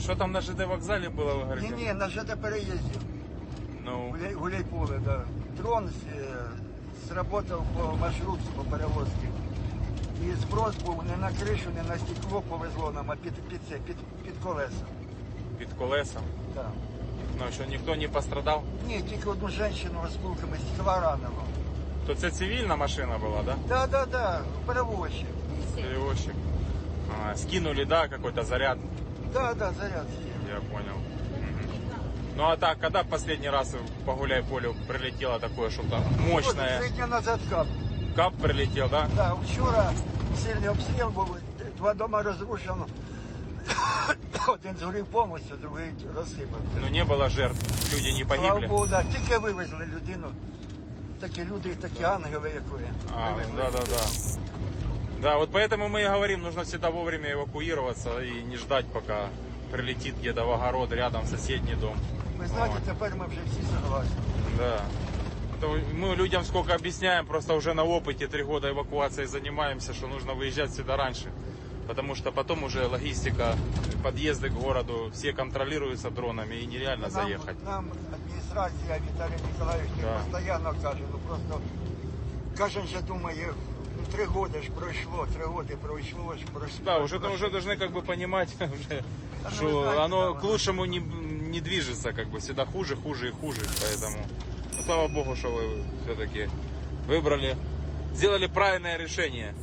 Что там на ЖД вокзале было, вы говорите? Ні, ні, на ЖД переїзді. Ну, Гуляй, Гуляйполе, да. Дрон е, сработав по маршрутці, по перевозці. І зброс був не на кришу, не на стекло повезло нам, а під, під, це, під, під колеса. під колесом. Да. Ну, що ніхто не пострадав? Ні, тільки одну жінку осколками стекла ранило. То це цивільна машина була, да? Да, да, да, перевозчик. Перевозчик. А, скинули, да, какой-то заряд, Да, да, заряд є. я понял. Мгм. Ну а так, когда в последний раз по гуляй полю прилетело такое что-то От, мощное? три дня назад кап. Кап прилетел, да? Да, вчора сильний обстріл був, два дома розрушено. Один згорів повністю, другий розсипався. Ну не было жертв, люди не Слава погибли. Богу, да, тільки вивезли людину. Такі люди, такі ангели, як ви. А, Вивезли. да, да, да. Да, вот поэтому мы и говорим, нужно всегда вовремя эвакуироваться и не ждать, пока прилетит где-то в огород рядом соседний дом. Ви знаєте, Вот. тепер ми вже всі согласні. Да. Это мы людям сколько объясняем, просто уже на опыте три года эвакуацией занимаемся, что нужно выезжать всегда раньше. Потому что потом уже логистика, подъезды к городу, все контролируются дронами и нереально заехать. Нам, нам адміністрація Віталій Ніколаївич Да. постійно каже, ну просто кожен же думає, ну три роки ж пройшло, три роки пройшло ж пройшло. Да, уже, уже должны как бы понимать, уже, что знаете, оно да, к лучшему не, не движется, как бы всегда хуже, хуже и хуже. Поэтому, ну, слава богу, что вы все-таки выбрали, сделали правильное решение.